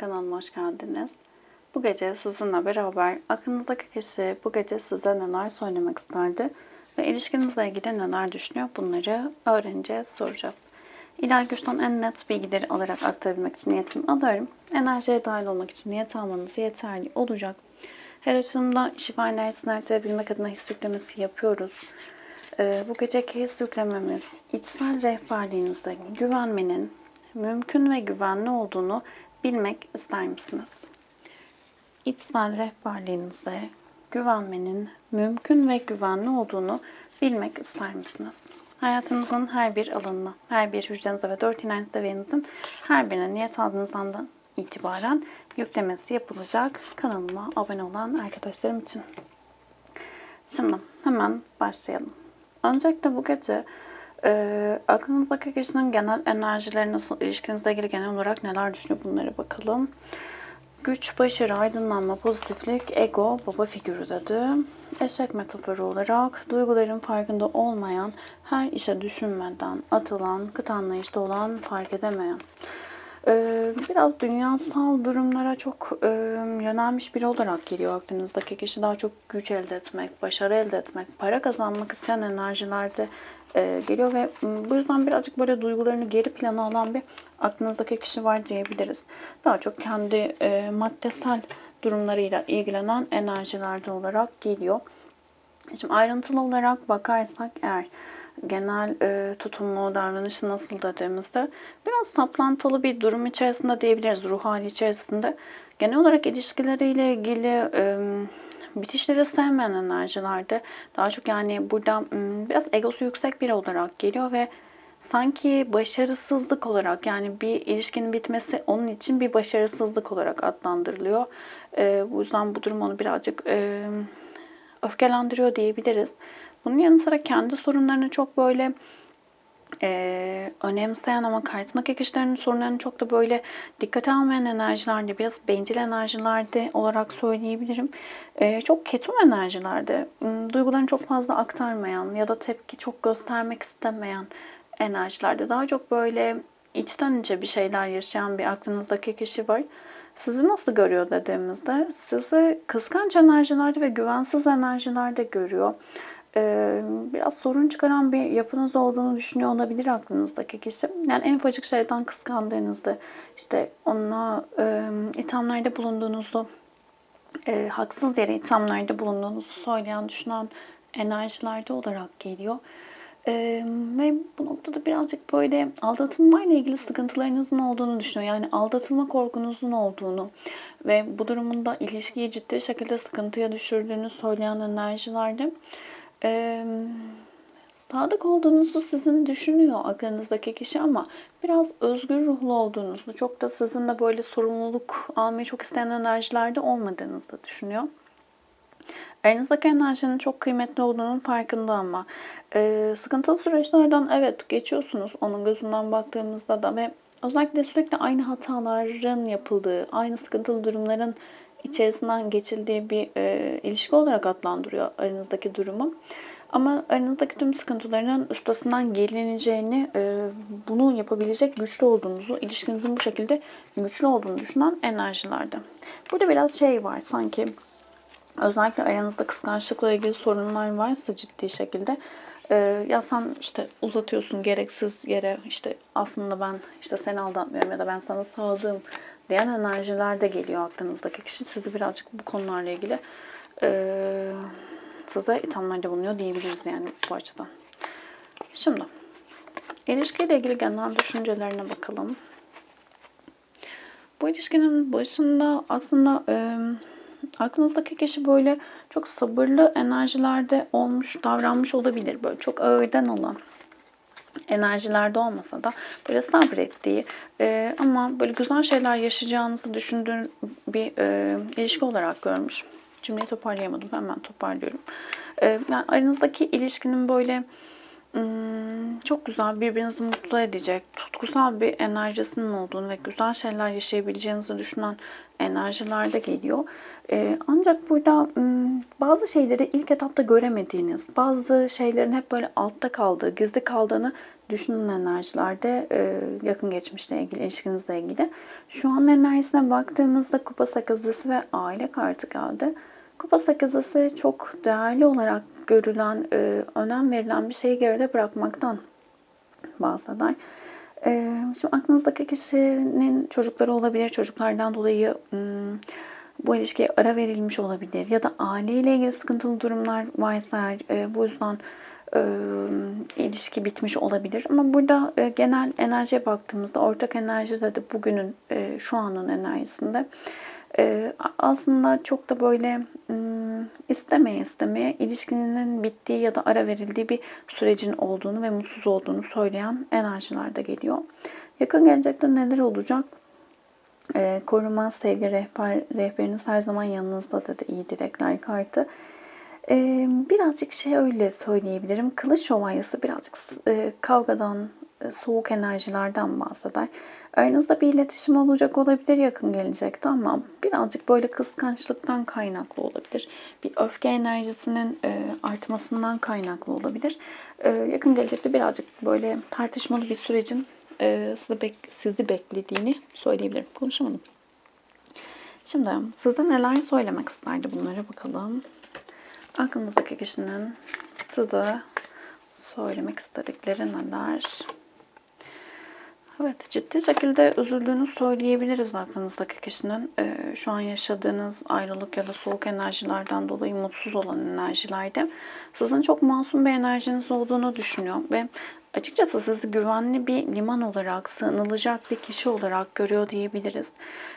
kanalıma hoş geldiniz. Bu gece sizinle beraber aklınızdaki kişi bu gece size neler söylemek isterdi ve ilişkinizle ilgili neler düşünüyor bunları öğreneceğiz, soracağız. İlahi güçten en net bilgileri alarak aktarabilmek için niyetimi alıyorum. Enerjiye dahil olmak için niyet almanız yeterli olacak. Her açımda şifa enerjisini artırabilmek adına his yüklemesi yapıyoruz. Ee, bu geceki his yüklememiz içsel rehberliğinizde güvenmenin mümkün ve güvenli olduğunu bilmek ister misiniz? İçsel rehberliğinize güvenmenin mümkün ve güvenli olduğunu bilmek ister misiniz? Hayatınızın her bir alanına, her bir hücrenize ve dört inanç seviyenizin her birine niyet aldığınız andan itibaren yüklemesi yapılacak kanalıma abone olan arkadaşlarım için. Şimdi hemen başlayalım. Öncelikle bu gece e, aklınızdaki kişinin genel enerjileri nasıl, ilişkinizle ilgili genel olarak neler düşünüyor bunlara bakalım. Güç, başarı, aydınlanma, pozitiflik, ego, baba figürü dedi. Eşek metaforu olarak duyguların farkında olmayan, her işe düşünmeden atılan, kıt anlayışta olan, fark edemeyen. Ee, biraz dünyasal durumlara çok e, yönelmiş biri olarak geliyor aklınızdaki kişi. Daha çok güç elde etmek, başarı elde etmek, para kazanmak isteyen enerjilerde e, geliyor ve m, bu yüzden birazcık böyle duygularını geri plana alan bir aklınızdaki kişi var diyebiliriz. Daha çok kendi maddesel durumlarıyla ilgilenen enerjilerde olarak geliyor. Şimdi ayrıntılı olarak bakarsak eğer genel e, tutumu, davranışı nasıl dediğimizde biraz saplantılı bir durum içerisinde diyebiliriz, ruh hali içerisinde. Genel olarak ilişkileriyle ilgili e, bitişleri sevmeyen enerjilerde daha çok yani burada biraz egosu yüksek biri olarak geliyor ve sanki başarısızlık olarak yani bir ilişkinin bitmesi onun için bir başarısızlık olarak adlandırılıyor. E, bu yüzden bu durum onu birazcık e, öfkelendiriyor diyebiliriz. Bunun yanı sıra kendi sorunlarını çok böyle e, önemseyen ama karşısındaki kişilerin sorunlarını çok da böyle dikkate almayan enerjilerde, biraz bencil enerjilerde olarak söyleyebilirim. E, çok ketum enerjilerde, duygularını çok fazla aktarmayan ya da tepki çok göstermek istemeyen enerjilerde daha çok böyle içten içe bir şeyler yaşayan bir aklınızdaki kişi var. Sizi nasıl görüyor dediğimizde sizi kıskanç enerjilerde ve güvensiz enerjilerde görüyor. Ee, biraz sorun çıkaran bir yapınız olduğunu düşünüyor olabilir aklınızdaki kişi. Yani en ufacık şeyden kıskandığınızda, işte ona e, ithamlarda bulunduğunuzu, e, haksız yere ithamlarda bulunduğunuzu söyleyen, düşünen enerjilerde olarak geliyor. Ee, ve bu noktada birazcık böyle aldatılmayla ilgili sıkıntılarınızın olduğunu düşünüyor. Yani aldatılma korkunuzun olduğunu ve bu durumunda ilişkiyi ciddi şekilde sıkıntıya düşürdüğünü söyleyen enerjilerde ee, sadık olduğunuzu sizin düşünüyor aklınızdaki kişi ama biraz özgür ruhlu olduğunuzu, çok da sizinle böyle sorumluluk almayı çok isteyen enerjilerde olmadığınızı düşünüyor. Aranızdaki enerjinin çok kıymetli olduğunun farkında ama e, sıkıntılı süreçlerden evet geçiyorsunuz onun gözünden baktığımızda da ve özellikle sürekli aynı hataların yapıldığı, aynı sıkıntılı durumların içerisinden geçildiği bir e, ilişki olarak adlandırıyor aranızdaki durumu. Ama aranızdaki tüm sıkıntıların üstesinden gelineceğini, e, bunu yapabilecek güçlü olduğunuzu, ilişkinizin bu şekilde güçlü olduğunu düşünen enerjilerde. Burada biraz şey var sanki özellikle aranızda kıskançlıkla ilgili sorunlar varsa ciddi şekilde e, ya sen işte uzatıyorsun gereksiz yere işte aslında ben işte seni aldatmıyorum ya da ben sana sadığım diyen enerjiler de geliyor aklınızdaki kişi. Sizi birazcık bu konularla ilgili e, size ithamlarda bulunuyor diyebiliriz yani bu açıdan. Şimdi ilişkiyle ilgili genel düşüncelerine bakalım. Bu ilişkinin başında aslında e, aklınızdaki kişi böyle çok sabırlı enerjilerde olmuş, davranmış olabilir. Böyle çok ağırdan olan enerjilerde olmasa da böyle sabrettiği e, ama böyle güzel şeyler yaşayacağınızı düşündüğün bir e, ilişki olarak görmüş. Cümleyi toparlayamadım. Hemen toparlıyorum. E, yani aranızdaki ilişkinin böyle hmm, çok güzel, birbirinizi mutlu edecek, tutkusal bir enerjisinin olduğunu ve güzel şeyler yaşayabileceğinizi düşünen enerjiler de geliyor. Ee, ancak burada m, bazı şeyleri ilk etapta göremediğiniz, bazı şeylerin hep böyle altta kaldığı, gizli kaldığını düşünen enerjilerde e, yakın geçmişle ilgili, ilişkinizle ilgili. Şu an enerjisine baktığımızda kupa sakızlısı ve aile kartı geldi. Kupa sakızlısı çok değerli olarak görülen, e, önem verilen bir şeyi geride bırakmaktan bahseder. E, şimdi aklınızdaki kişinin çocukları olabilir. Çocuklardan dolayı bu ilişkiye ara verilmiş olabilir. Ya da aileyle ilgili sıkıntılı durumlar varsa bu yüzden e, ilişki bitmiş olabilir. Ama burada e, genel enerjiye baktığımızda ortak enerjide de bugünün e, şu anın enerjisinde e, aslında çok da böyle m, istemeye istemeye ilişkinin bittiği ya da ara verildiği bir sürecin olduğunu ve mutsuz olduğunu söyleyen enerjiler de geliyor. Yakın gelecekte neler olacak? E, koruma, sevgi, rehber, rehberiniz her zaman yanınızda dedi iyi dilekler kartı. Birazcık şey öyle söyleyebilirim. Kılıç şövalyesi birazcık kavgadan, e, soğuk enerjilerden bahseder. Aranızda bir iletişim olacak olabilir yakın gelecekte ama birazcık böyle kıskançlıktan kaynaklı olabilir. Bir öfke enerjisinin artmasından kaynaklı olabilir. Yakın gelecekte birazcık böyle tartışmalı bir sürecin sizi, sizi beklediğini söyleyebilirim. Konuşamadım. Şimdi sizde neler söylemek isterdi bunlara bakalım. Aklınızdaki kişinin size söylemek istedikleri neler? Evet, ciddi şekilde üzüldüğünü söyleyebiliriz aklınızdaki kişinin. Ee, şu an yaşadığınız ayrılık ya da soğuk enerjilerden dolayı mutsuz olan enerjilerde sizin çok masum bir enerjiniz olduğunu düşünüyor ve açıkçası sizi güvenli bir liman olarak, sığınılacak bir kişi olarak görüyor diyebiliriz.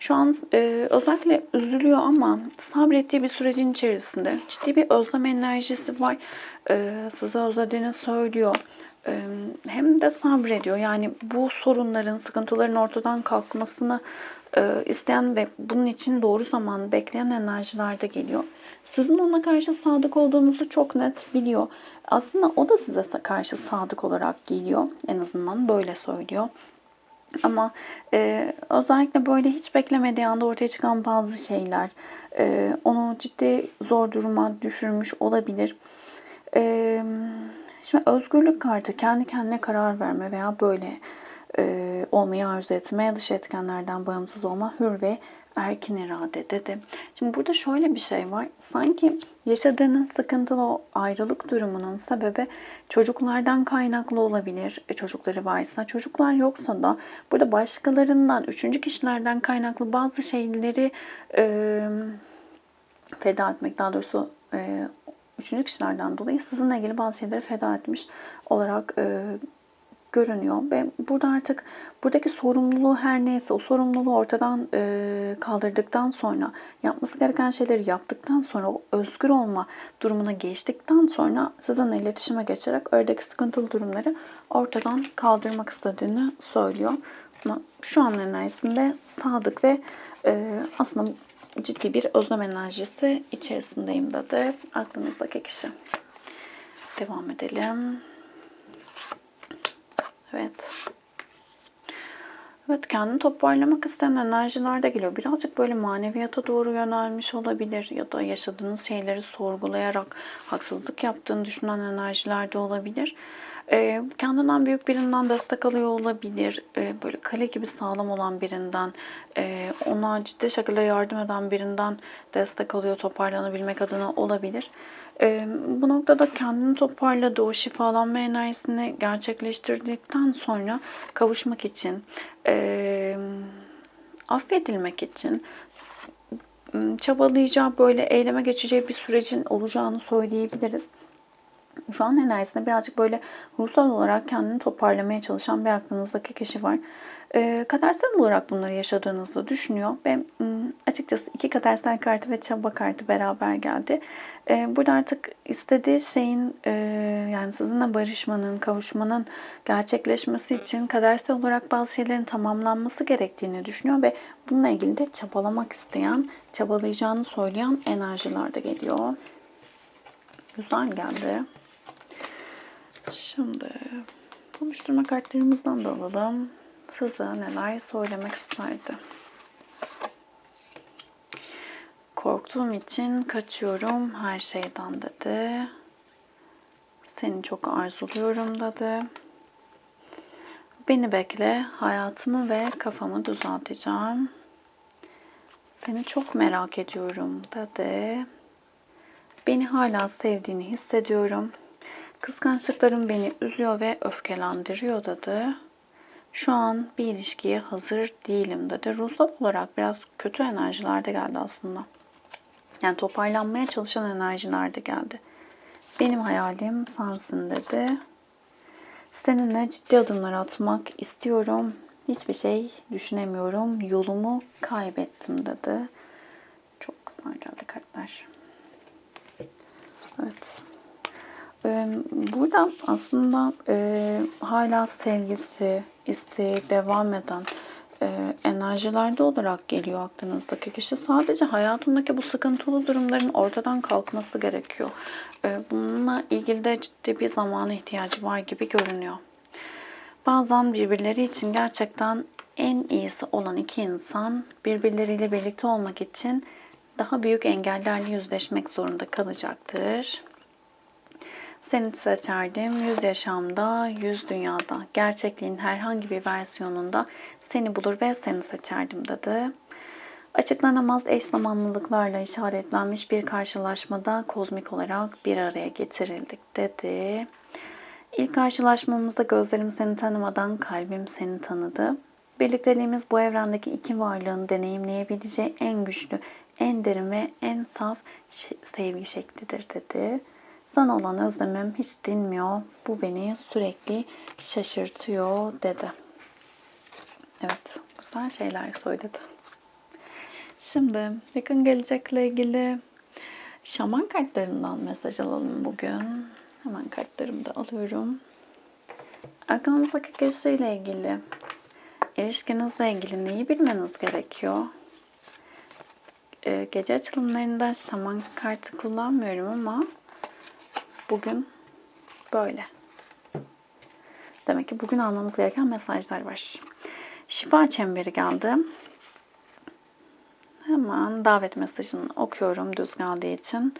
Şu an e, özellikle üzülüyor ama sabrettiği bir sürecin içerisinde ciddi bir özlem enerjisi var. E, size özlediğini söylüyor hem de sabrediyor. Yani bu sorunların, sıkıntıların ortadan kalkmasını isteyen ve bunun için doğru zaman bekleyen enerjiler de geliyor. Sizin ona karşı sadık olduğunuzu çok net biliyor. Aslında o da size karşı sadık olarak geliyor. En azından böyle söylüyor. Ama e, özellikle böyle hiç beklemediği anda ortaya çıkan bazı şeyler e, onu ciddi zor duruma düşürmüş olabilir. E, Şimdi özgürlük kartı kendi kendine karar verme veya böyle e, olmayı arzu etme, dış etkenlerden bağımsız olma, hür ve erkin irade dedi. Şimdi burada şöyle bir şey var. Sanki yaşadığınız sıkıntılı o ayrılık durumunun sebebi çocuklardan kaynaklı olabilir. E, çocukları varsa. Çocuklar yoksa da burada başkalarından, üçüncü kişilerden kaynaklı bazı şeyleri e, feda etmek, daha doğrusu e, üçüncü kişilerden dolayı sizinle ilgili bazı şeyleri feda etmiş olarak e, görünüyor ve burada artık buradaki sorumluluğu her neyse o sorumluluğu ortadan e, kaldırdıktan sonra yapması gereken şeyleri yaptıktan sonra o özgür olma durumuna geçtikten sonra sizinle iletişime geçerek oradaki sıkıntılı durumları ortadan kaldırmak istediğini söylüyor. Ama şu an enerjisinde sadık ve e, aslında ciddi bir özlem enerjisi içerisindeyim dedi aklınızdaki kişi. Devam edelim. Evet. Evet kendini toparlamak isteyen enerjiler de geliyor. Birazcık böyle maneviyata doğru yönelmiş olabilir ya da yaşadığınız şeyleri sorgulayarak haksızlık yaptığını düşünen enerjiler de olabilir. E, kendinden büyük birinden destek alıyor olabilir. E, böyle kale gibi sağlam olan birinden, e, ona ciddi şekilde yardım eden birinden destek alıyor toparlanabilmek adına olabilir. Bu noktada kendini toparladı, o şifalanma enerjisini gerçekleştirdikten sonra kavuşmak için, affedilmek için çabalayacağı, böyle eyleme geçeceği bir sürecin olacağını söyleyebiliriz şu an enerjisinde birazcık böyle ruhsal olarak kendini toparlamaya çalışan bir aklınızdaki kişi var. E, kadersel olarak bunları yaşadığınızda düşünüyor ve açıkçası iki kadersel kartı ve çaba kartı beraber geldi. E, burada artık istediği şeyin e, yani sizinle barışmanın, kavuşmanın gerçekleşmesi için kadersel olarak bazı şeylerin tamamlanması gerektiğini düşünüyor ve bununla ilgili de çabalamak isteyen, çabalayacağını söyleyen enerjiler de geliyor. Güzel geldi. Şimdi Konuşturma kartlarımızdan da alalım. Size neler söylemek isterdi? Korktuğum için kaçıyorum her şeyden dedi. Seni çok arzuluyorum dedi. Beni bekle, hayatımı ve kafamı düzelteceğim. Seni çok merak ediyorum dedi. Beni hala sevdiğini hissediyorum. Kıskançlıklarım beni üzüyor ve öfkelendiriyor dedi. Şu an bir ilişkiye hazır değilim dedi. Ruhsal olarak biraz kötü enerjiler de geldi aslında. Yani toparlanmaya çalışan enerjiler de geldi. Benim hayalim sensin dedi. Seninle ciddi adımlar atmak istiyorum. Hiçbir şey düşünemiyorum. Yolumu kaybettim dedi. Çok güzel geldi kartlar. Evet. Burada aslında e, hala sevgisi, isteği devam eden e, enerjilerde olarak geliyor aklınızdaki kişi. Sadece hayatındaki bu sıkıntılı durumların ortadan kalkması gerekiyor. E, bununla ilgili de ciddi bir zamana ihtiyacı var gibi görünüyor. Bazen birbirleri için gerçekten en iyisi olan iki insan birbirleriyle birlikte olmak için daha büyük engellerle yüzleşmek zorunda kalacaktır. Seni seçerdim yüz yaşamda, yüz dünyada. Gerçekliğin herhangi bir versiyonunda seni bulur ve seni seçerdim dedi. Açıklanamaz eş zamanlılıklarla işaretlenmiş bir karşılaşmada kozmik olarak bir araya getirildik dedi. İlk karşılaşmamızda gözlerim seni tanımadan kalbim seni tanıdı. Birlikteliğimiz bu evrendeki iki varlığın deneyimleyebileceği en güçlü, en derin ve en saf sevgi şeklidir dedi. Sana olan özlemim hiç dinmiyor. Bu beni sürekli şaşırtıyor dedi. Evet, güzel şeyler söyledi. Şimdi yakın gelecekle ilgili şaman kartlarından mesaj alalım bugün. Hemen kartlarımı da alıyorum. Aklınızdaki kişiyle ilgili, ilişkinizle ilgili neyi bilmeniz gerekiyor? Ee, gece açılımlarında şaman kartı kullanmıyorum ama bugün böyle. Demek ki bugün almamız gereken mesajlar var. Şifa çemberi geldi. Hemen davet mesajını okuyorum düz geldiği için.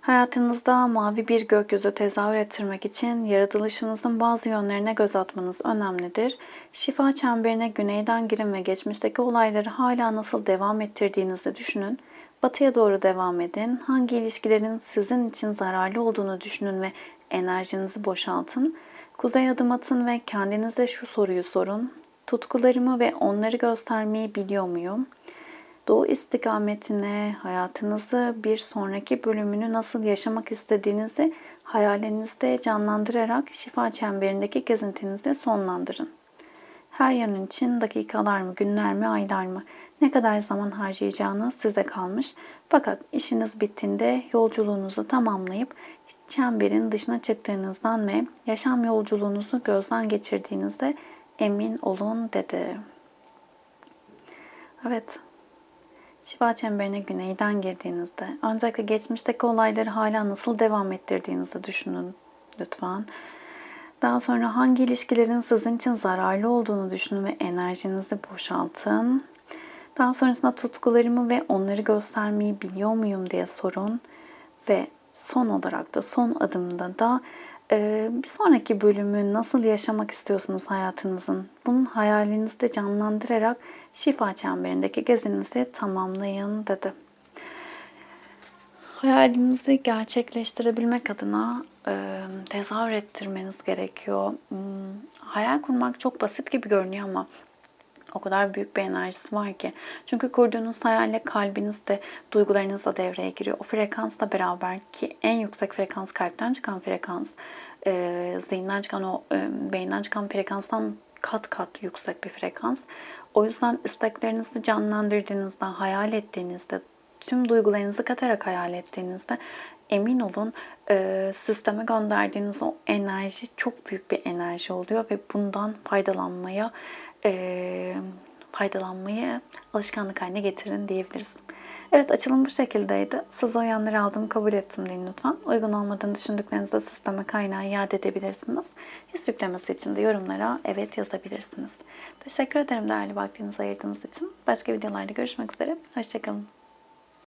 Hayatınızda mavi bir gökyüzü tezahür ettirmek için yaratılışınızın bazı yönlerine göz atmanız önemlidir. Şifa çemberine güneyden girin ve geçmişteki olayları hala nasıl devam ettirdiğinizi düşünün. Batıya doğru devam edin. Hangi ilişkilerin sizin için zararlı olduğunu düşünün ve enerjinizi boşaltın. Kuzey adım atın ve kendinize şu soruyu sorun. Tutkularımı ve onları göstermeyi biliyor muyum? Doğu istikametine hayatınızı bir sonraki bölümünü nasıl yaşamak istediğinizi hayalinizde canlandırarak şifa çemberindeki gezintinizde sonlandırın. Her yanın için dakikalar mı, günler mi, aylar mı ne kadar zaman harcayacağınız size kalmış. Fakat işiniz bittiğinde yolculuğunuzu tamamlayıp çemberin dışına çıktığınızdan ve yaşam yolculuğunuzu gözden geçirdiğinizde emin olun dedi. Evet, şifa çemberine güneyden girdiğinizde ancak geçmişteki olayları hala nasıl devam ettirdiğinizi düşünün lütfen. Daha sonra hangi ilişkilerin sizin için zararlı olduğunu düşünün ve enerjinizi boşaltın. Daha sonrasında tutkularımı ve onları göstermeyi biliyor muyum diye sorun. Ve son olarak da son adımda da e, bir sonraki bölümü nasıl yaşamak istiyorsunuz hayatınızın? Bunun hayalinizde canlandırarak şifa çemberindeki gezinizi tamamlayın dedi. Hayalinizi gerçekleştirebilmek adına e, tezahür ettirmeniz gerekiyor. Hmm, hayal kurmak çok basit gibi görünüyor ama o kadar büyük bir enerjisi var ki. Çünkü kurduğunuz hayalle kalbiniz de duygularınız da devreye giriyor. O frekansla beraber ki en yüksek frekans kalpten çıkan frekans, e, zihinden çıkan o e, beyinden çıkan frekanstan kat kat yüksek bir frekans. O yüzden isteklerinizi canlandırdığınızda, hayal ettiğinizde, tüm duygularınızı katarak hayal ettiğinizde emin olun e, sisteme gönderdiğiniz o enerji çok büyük bir enerji oluyor ve bundan faydalanmaya e, faydalanmayı alışkanlık haline getirin diyebiliriz. Evet açılım bu şekildeydi. Size uyanları aldım kabul ettim deyin lütfen. Uygun olmadığını düşündüklerinizi sisteme kaynağı iade edebilirsiniz. His yüklemesi için de yorumlara evet yazabilirsiniz. Teşekkür ederim değerli vaktinizi ayırdığınız için. Başka videolarda görüşmek üzere. Hoşçakalın.